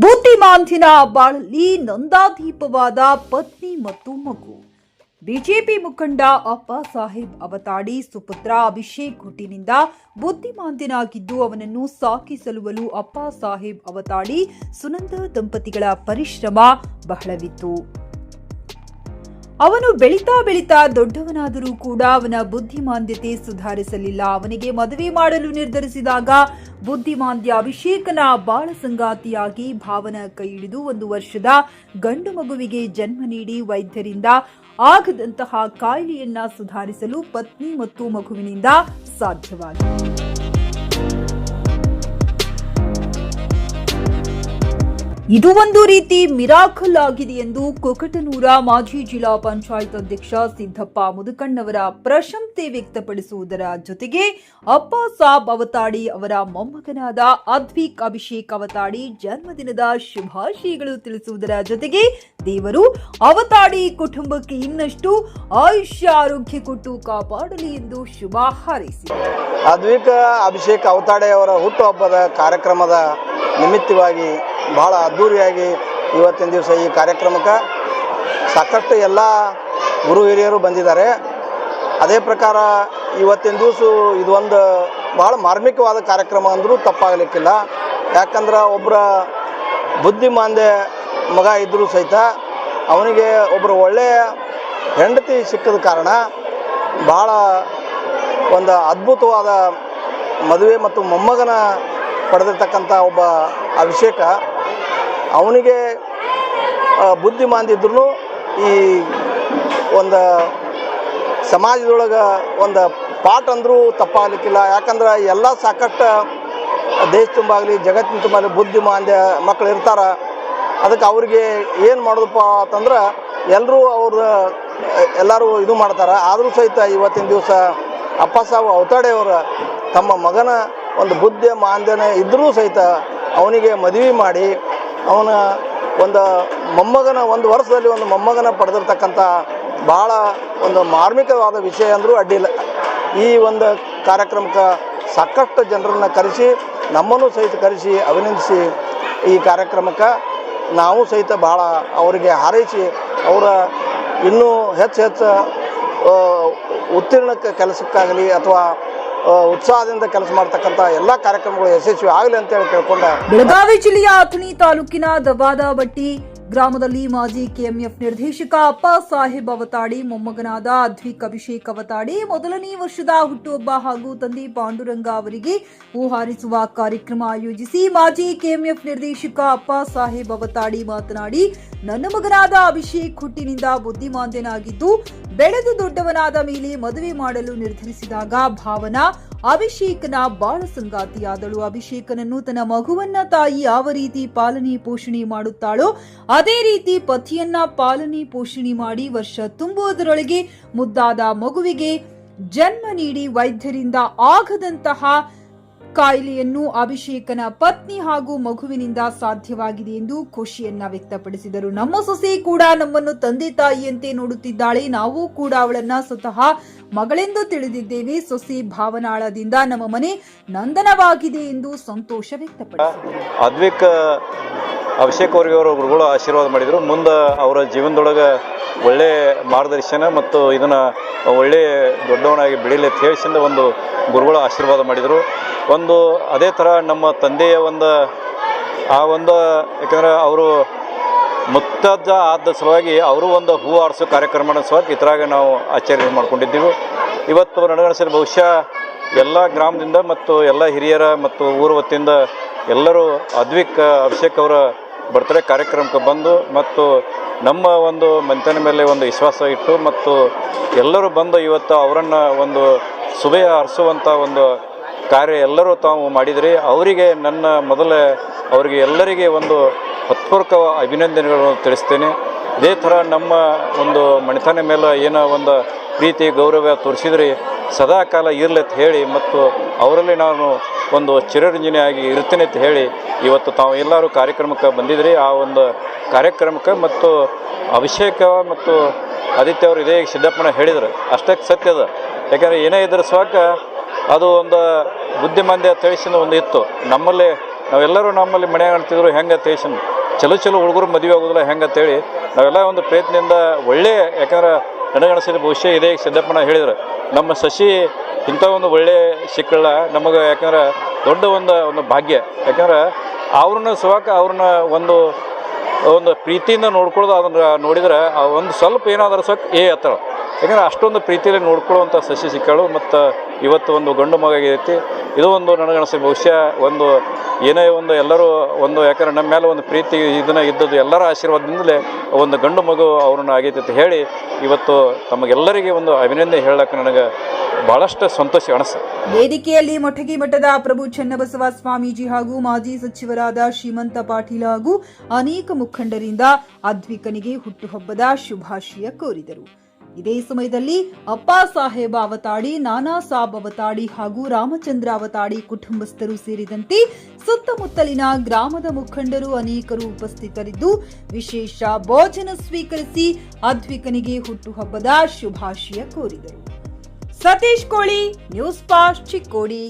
ಬುದ್ಧಿಮಾಂದ್ಯನ ಬಾಳಲ್ಲಿ ನಂದಾದೀಪವಾದ ಪತ್ನಿ ಮತ್ತು ಮಗು. ಬಿಜೆಪಿ ಮುಖಂಡ ಅಪ್ಪ ಸಾಹೇಬ್ ಅವತಾಡಿ ಸುಪುತ್ರ ಅಭಿಷೇಕ್ ಹುಟ್ಟಿನಿಂದ ಬುದ್ಧಿಮಾಂದ್ಯನಾಗಿದ್ದು ಅವನನ್ನು ಸಾಕಿ ಸಲುವಲು ಅಪ್ಪ ಸಾಹೇಬ್ ಅವತಾಡಿ ಸುನಂದ ದಂಪತಿಗಳ ಪರಿಶ್ರಮ ಬಹಳವಿತ್ತು. ಅವನು ಬೆಳೀತಾ ಬೆಳೀತಾ ದೊಡ್ಡವನಾದರೂ ಕೂಡ ಅವನ ಬುದ್ಧಿಮಾಂದ್ಯತೆ ಸುಧಾರಿಸಲಿಲ್ಲ. ಅವನಿಗೆ ಮದುವೆ ಮಾಡಲು ನಿರ್ಧರಿಸಿದಾಗ ಬುದ್ಧಿಮಾಂದ್ಯ ಅಭಿಷೇಕನ ಬಾಳ ಸಂಗಾತಿಯಾಗಿ ಭಾವನ ಕೈ ಒಂದು ವರ್ಷದ ಗಂಡು ಮಗುವಿಗೆ ಜನ್ಮ ನೀಡಿ ವೈದ್ಯರಿಂದ ಆಗದಂತಹ ಕಾಯಿಲೆಯನ್ನ ಸುಧಾರಿಸಲು ಪತ್ನಿ ಮತ್ತು ಮಗುವಿನಿಂದ ಸಾಧ್ಯವಾಗಿದೆ. ಇದು ಒಂದು ರೀತಿ ಮಿರಾಕಲ್ ಆಗಿದೆ ಎಂದು ಕೊಕಟನೂರ ಮಾಜಿ ಜಿಲ್ಲಾ ಪಂಚಾಯತ್ ಅಧ್ಯಕ್ಷ ಸಿದ್ದಪ್ಪ ಮುದುಕಣ್ಣವರ ಪ್ರಶಂಸೆ ವ್ಯಕ್ತಪಡಿಸುವುದರ ಜೊತೆಗೆ ಅಪ್ಪ ಸಾಬ್ ಅವತಾಡಿ ಅವರ ಮೊಮ್ಮಗನಾದ ಅದ್ವಿಕ್ ಅಭಿಷೇಕ್ ಅವತಾಡಿ ಜನ್ಮದಿನದ ಶುಭಾಶಯಗಳು ತಿಳಿಸುವುದರ ಜೊತೆಗೆ ದೇವರು ಅವತಾಡಿ ಕುಟುಂಬಕ್ಕೆ ಇನ್ನಷ್ಟು ಆಯುಷ್ಯ, ಆರೋಗ್ಯ ಕೊಟ್ಟು ಕಾಪಾಡಲಿ ಎಂದು ಶುಭ ಹಾರೈಸಿದರು. ಅದ್ವಿಕ ಅಭಿಷೇಕ್ ಅವತಾಡಿ ಅವರ ಹುಟ್ಟುಹಬ್ಬದ ಕಾರ್ಯಕ್ರಮದ ನಿಮಿತ್ತವಾಗಿ ಬಹಳ ಅದ್ಧೂರಿಯಾಗಿ ಇವತ್ತಿನ ದಿವಸ ಈ ಕಾರ್ಯಕ್ರಮಕ್ಕೆ ಸಾಕಷ್ಟು ಎಲ್ಲ ಗುರು ಹಿರಿಯರು ಬಂದಿದ್ದಾರೆ. ಅದೇ ಪ್ರಕಾರ ಇವತ್ತಿನ ದಿವಸ ಇದೊಂದು ಭಾಳ ಮಾರ್ಮಿಕವಾದ ಕಾರ್ಯಕ್ರಮ ಅಂದರೂ ತಪ್ಪಾಗಲಿಕ್ಕಿಲ್ಲ. ಯಾಕಂದ್ರೆ ಒಬ್ಬರ ಬುದ್ಧಿಮಾಂದ್ಯ ಮಗ ಇದ್ದರೂ ಸಹಿತ ಅವನಿಗೆ ಒಬ್ಬರು ಒಳ್ಳೆಯ ಹೆಂಡತಿ ಸಿಕ್ಕದ ಕಾರಣ ಭಾಳ ಒಂದು ಅದ್ಭುತವಾದ ಮದುವೆ ಮತ್ತು ಮೊಮ್ಮಗನ ಪಡೆದಿರ್ತಕ್ಕಂಥ ಒಬ್ಬ ಅಭಿಷೇಕ ಅವನಿಗೆ ಬುದ್ಧಿಮಾಂದಿದ್ರು ಈ ಒಂದು ಸಮಾಜದೊಳಗೆ ಒಂದು ಪಾಠ ಅಂದರೂ ತಪ್ಪಾಗಲಿಕ್ಕಿಲ್ಲ. ಯಾಕಂದ್ರೆ ಎಲ್ಲ ಸಾಕಷ್ಟು ದೇಶ ತುಂಬಾಗಲಿ, ಜಗತ್ತಿನ ತುಂಬಲಿ ಬುದ್ಧಿ ಮಾಂದ್ಯ ಮಕ್ಕಳು ಇರ್ತಾರೆ. ಅದಕ್ಕೆ ಅವ್ರಿಗೆ ಏನು ಮಾಡೋದಪ್ಪ ಅಂತಂದ್ರೆ ಎಲ್ಲರೂ ಅವ್ರ, ಎಲ್ಲರೂ ಇದು ಮಾಡ್ತಾರೆ. ಆದರೂ ಸಹಿತ ಇವತ್ತಿನ ದಿವಸ ಅಪ್ಪ ಸಾಹು ಅವತಾಡೆಯವರು ತಮ್ಮ ಮಗನ ಒಂದು ಬುದ್ಧಿ ಮಾಂದ್ಯನೇ ಇದ್ದರೂ ಸಹಿತ ಅವನಿಗೆ ಮದುವೆ ಮಾಡಿ ಅವನ ಒಂದು ಮೊಮ್ಮಗನ, ಒಂದು ವರ್ಷದಲ್ಲಿ ಒಂದು ಮೊಮ್ಮಗನ ಪಡೆದಿರ್ತಕ್ಕಂಥ ಭಾಳ ಒಂದು ಮಾರ್ಮಿಕವಾದ ವಿಷಯ ಅಂದರೂ ಅಡ್ಡಿಲ್ಲ ಈ ಒಂದು ಕಾರ್ಯಕ್ರಮಕ್ಕೆ ಸಾಕಷ್ಟು ಜನರನ್ನು ಕರೆಸಿ, ನಮ್ಮನ್ನು ಸಹಿತ ಕರೆಸಿ, ಅಭಿನಂದಿಸಿ ಈ ಕಾರ್ಯಕ್ರಮಕ್ಕೆ ನಾವು ಸಹಿತ ಭಾಳ ಅವರಿಗೆ ಹಾರೈಸಿ, ಅವರ ಇನ್ನೂ ಹೆಚ್ಚು ಹೆಚ್ಚು ಉತ್ತೀರ್ಣಕ್ಕೆ ಉತ್ತೀರ್ಣ ಕೆಲಸಕ್ಕಾಗಲಿ ಅಥವಾ ಉತ್ಸಾಹದಿಂದ ಕೆಲಸ ಮಾಡ್ತಕ್ಕಂಥ ಎಲ್ಲ ಕಾರ್ಯಕ್ರಮಗಳು ಯಶಸ್ವಿ ಆಗಲಿ ಅಂತೇಳಿ ಕೇಳ್ಕೊಂಡ ಬೆಳಗಾವಿ ಜಿಲ್ಲೆಯ ಅಥಣಿ ತಾಲೂಕಿನ ದವಾದ ಬಟ್ಟಿ ಗ್ರಾಮದಲ್ಲಿ ಮಾಜಿ ಕೆಎಂಎಫ್ ನಿರ್ದೇಶಕ ಅಪ್ಪ ಸಾಹೇಬ್ ಅವತಾಡಿ, ಮೊಮ್ಮಗನಾದ ಅದ್ವಿಕ್ ಅಭಿಷೇಕ್ ಅವತಾಡಿ, ಮೊದಲನೇ ವರ್ಷದ ಹುಟ್ಟುಹಬ್ಬ ಹಾಗೂ ತಂದೆ ಪಾಂಡುರಂಗ ಅವರಿಗೆ ಹೂ ಹಾರಿಸುವ ಕಾರ್ಯಕ್ರಮ ಆಯೋಜಿಸಿ ಮಾಜಿ ಕೆಎಂಎಫ್ ನಿರ್ದೇಶಕ ಅಪ್ಪ ಸಾಹೇಬ್ ಅವತಾಡಿ ಮಾತನಾಡಿ, ನನ್ನ ಮಗನಾದ ಅಭಿಷೇಕ್ ಹುಟ್ಟಿನಿಂದ ಬುದ್ಧಿಮಾಂದ್ಯನಾಗಿದ್ದು, ಬೆಳೆದು ದೊಡ್ಡವನಾದ ಮೇಲೆ ಮದುವೆ ಮಾಡಲು ನಿರ್ಧರಿಸಿದಾಗ ಭಾವನಾ ಅಭಿಷೇಕನ ಬಾಳ ಸಂಗಾತಿಯಾದಳು. ಅಭಿಷೇಕನನ್ನು ತನ್ನ ಮಗುವನ್ನ ತಾಯಿ ಯಾವ ರೀತಿ ಪಾಲನೆ ಪೋಷಣೆ ಮಾಡುತ್ತಾಳೋ, ಅದೇ ರೀತಿ ಪತಿಯನ್ನ ಪಾಲನೆ ಪೋಷಣೆ ಮಾಡಿ ವರ್ಷ ತುಂಬುವುದರೊಳಗೆ ಮುದ್ದಾದ ಮಗುವಿಗೆ ಜನ್ಮ ನೀಡಿ ವೈದ್ಯರಿಂದ ಆಗದಂತಹ ಕಾಯಿಲೆಯನ್ನು ಅಭಿಷೇಕನ ಪತ್ನಿ ಹಾಗೂ ಮಗುವಿನಿಂದ ಸಾಧ್ಯವಾಗಿದೆ ಎಂದು ಖುಷಿಯನ್ನ ವ್ಯಕ್ತಪಡಿಸಿದರು. ನಮ್ಮ ಸೊಸೆ ಕೂಡ ನಮ್ಮನ್ನು ತಂದೆ ತಾಯಿಯಂತೆ ನೋಡುತ್ತಿದ್ದಾಳೆ. ನಾವು ಕೂಡ ಅವಳನ್ನ ಸ್ವತಃ ಮಗಳೆಂದು ತಿಳಿದಿದ್ದೇವೆ. ಸೊಸೆ ಭಾವನಾಳದಿಂದ ನಮ್ಮ ಮನೆ ನಂದನವಾಗಿದೆ ಎಂದು ಸಂತೋಷ ವ್ಯಕ್ತಪಡಿಸಿದರು. ಅಭಿಷೇಕ್ ಅವ್ರಿಗೆ ಅವರು ಗುರುಗಳು ಆಶೀರ್ವಾದ ಮಾಡಿದರು. ಮುಂದೆ ಅವರ ಜೀವನದೊಳಗೆ ಒಳ್ಳೆ ಮಾರ್ಗದರ್ಶನ ಮತ್ತು ಇದನ್ನು ಒಳ್ಳೆ ದೊಡ್ಡವನಾಗಿ ಬೆಳೀಲಿ ಅಂತ ಹೇಳಿಸಿಂದ ಒಂದು ಗುರುಗಳು ಆಶೀರ್ವಾದ ಮಾಡಿದರು. ಒಂದು ಅದೇ ಥರ ನಮ್ಮ ತಂದೆಯ ಒಂದು ಆ ಒಂದು ಯಾಕಂದರೆ ಅವರು ಮುತ್ತಜ್ಜ ಆದ ಸಲುವಾಗಿ ಅವರು ಒಂದು ಹೂ ಆರಿಸೋ ಕಾರ್ಯಕ್ರಮನ ಸಲುವಾಗಿ ಇತರಾಗ ನಾವು ಆಚರಣೆ ಮಾಡ್ಕೊಂಡಿದ್ದೀವಿ. ಇವತ್ತು ನಡೆಗಣಿಸಿದ ಬಹುಶಃ ಎಲ್ಲ ಗ್ರಾಮದಿಂದ ಮತ್ತು ಎಲ್ಲ ಹಿರಿಯರ ಮತ್ತು ಊರ ವತಿಯಿಂದ ಎಲ್ಲರೂ ಅದ್ವಿಕ್ ಅಭಿಷೇಕ್ ಅವರ ಬರ್ತ್ಡೇ ಕಾರ್ಯಕ್ರಮಕ್ಕೆ ಬಂದು ಮತ್ತು ನಮ್ಮ ಒಂದು ಮಂತನ ಮೇಲೆ ಒಂದು ವಿಶ್ವಾಸ ಇಟ್ಟು ಮತ್ತು ಎಲ್ಲರೂ ಬಂದು ಇವತ್ತು ಅವರನ್ನು ಒಂದು ಶುಭೆಯ ಹರಿಸುವಂಥ ಒಂದು ಕಾರ್ಯ ಎಲ್ಲರೂ ತಾವು ಮಾಡಿದ್ರಿ. ಅವರಿಗೆ ನನ್ನ ಮೊದಲೇ ಅವರಿಗೆ ಎಲ್ಲರಿಗೆ ಒಂದು ಹತ್ಪೂರ್ವಕ ಅಭಿನಂದನೆಗಳನ್ನು ತಿಳಿಸ್ತೇನೆ. ಇದೇ ಥರ ನಮ್ಮ ಒಂದು ಮಣಿತನ ಮೇಲೆ ಏನೋ ಒಂದು ಪ್ರೀತಿ ಗೌರವ ತೋರಿಸಿದ್ರಿ ಸದಾ ಕಾಲ ಇರಲಿ ಅಂತ ಹೇಳಿ ಮತ್ತು ಅವರಲ್ಲಿ ನಾನು ಒಂದು ಚಿರರಂಜನೆಯಾಗಿ ಇರ್ತೀನಿ ಅಂತ ಹೇಳಿ ಇವತ್ತು ತಾವು ಎಲ್ಲರೂ ಕಾರ್ಯಕ್ರಮಕ್ಕೆ ಬಂದಿದ್ರಿ. ಆ ಒಂದು ಕಾರ್ಯಕ್ರಮಕ್ಕೆ ಮತ್ತು ಅಭಿಷೇಕ ಮತ್ತು ಆದಿತ್ಯ ಅವರು ಇದೇ ಸಿದ್ದಪ್ಪನ ಹೇಳಿದರು. ಅಷ್ಟಕ್ಕೆ ಸತ್ಯದ ಯಾಕಂದರೆ ಏನೇ ಇದ್ರ ಸ್ವಾಕ ಅದು ಒಂದು ಬುದ್ಧಿಮಾಂದ್ಯ ತಿಳಿಸಿದ ಒಂದು ಇತ್ತು. ನಮ್ಮಲ್ಲಿ ನಾವೆಲ್ಲರೂ ನಮ್ಮಲ್ಲಿ ಮನೆ ಕಾಣ್ತಿದ್ರು ಹೆಂಗೆ ತೇಷನ್ ಚಲೋ ಚಲೋ ಹುಡುಗರು ಮದುವೆ ಆಗೋದಿಲ್ಲ, ಹೆಂಗೆ ಅಂತೇಳಿ ನಾವೆಲ್ಲ ಒಂದು ಪ್ರಯತ್ನದಿಂದ ಒಳ್ಳೆಯ ಯಾಕಂದ್ರೆ ನನಗನಿಸಿದ ಭವಿಷ್ಯ ಇದೇ ಸಿದ್ದಪ್ಪನ ಹೇಳಿದರು. ನಮ್ಮ ಸಸಿ ಇಂಥ ಒಂದು ಒಳ್ಳೆ ಸಿಕ್ಕಲ್ಲ ನಮಗೆ ಯಾಕಂದ್ರೆ ದೊಡ್ಡ ಒಂದು ಒಂದು ಭಾಗ್ಯ. ಯಾಕಂದ್ರೆ ಅವ್ರನ್ನ ಸುವಾಕ ಅವ್ರನ್ನ ಒಂದು ಒಂದು ಪ್ರೀತಿಯಿಂದ ನೋಡ್ಕೊಳ್ಳೋದು ಅದನ್ನು ನೋಡಿದ್ರೆ ಒಂದು ಸ್ವಲ್ಪ ಏನಾದರೂ ಸೊಕ್ ಏ ಹತ್ತಾಳ ಯಾಕಂದ್ರೆ ಅಷ್ಟೊಂದು ಪ್ರೀತಿಯಲ್ಲಿ ನೋಡ್ಕೊಳ್ಳುವಂಥ ಸಸಿ ಸಿಕ್ಕಳು ಮತ್ತು ಇವತ್ತು ಒಂದು ಗಂಡು ಮಗ ಆಗೈತಿ. ಇದು ಒಂದು ನನಗನಿಸ ಬಹುಶಃ ಒಂದು ಏನೇ ಒಂದು ಎಲ್ಲರೂ ಒಂದು ಯಾಕಂದ್ರೆ ನಮ್ಮ ಮೇಲೆ ಒಂದು ಪ್ರೀತಿ ಇದನ್ನ ಇದ್ದದ್ದು ಎಲ್ಲರ ಆಶೀರ್ವಾದದಿಂದಲೇ ಒಂದು ಗಂಡು ಮಗು ಅವ್ರನ್ನ ಆಗೈತಿ ಅಂತ ಹೇಳಿ ಇವತ್ತು ತಮಗೆಲ್ಲರಿಗೆ ಒಂದು ಅಭಿನಂದನೆ ಹೇಳಕ್ಕೆ ನನಗೆ ಭಾಳಷ್ಟು ಸಂತೋಷ ಅನಿಸ್ತದೆ ವೇದಿಕೆಯಲ್ಲಿ ಮೊಟಗಿ ಮಠದ ಪ್ರಭು ಚನ್ನಬಸವ ಸ್ವಾಮೀಜಿ ಹಾಗೂ ಮಾಜಿ ಸಚಿವರಾದ ಶ್ರೀಮಂತ ಪಾಟೀಲ ಹಾಗೂ ಅನೇಕ ಮುಖಂಡರಿಂದ ಅದ್ವಿಕನಿಗೆ ಹುಟ್ಟುಹಬ್ಬದ ಶುಭಾಶಯ ಕೋರಿದರು. ಇದೇ ಸಮಯದಲ್ಲಿ ಅಪ್ಪ ಸಾಹೇಬ ಅವತಾಡಿ, ನಾನಾ ಸಾಬ್ ಅವತಾಡಿ ಹಾಗೂ ರಾಮಚಂದ್ರ ಅವತಾಡಿ ಕುಟುಂಬಸ್ಥರು ಸೇರಿದಂತೆ ಸುತ್ತಮುತ್ತಲಿನ ಗ್ರಾಮದ ಮುಖಂಡರು ಅನೇಕರು ಉಪಸ್ಥಿತರಿದ್ದು, ವಿಶೇಷ ಭೋಜನ ಸ್ವೀಕರಿಸಿ ಅದ್ವಿಕನಿಗೆ ಹುಟ್ಟುಹಬ್ಬದ ಶುಭಾಶಯ ಕೋರಿದರು. ಸತೀಶ್ ಕೋಳಿ ನ್ಯೂಸ್ ಪಾಸ್ಟ್ ಚಿಕ್ಕೋಡಿ.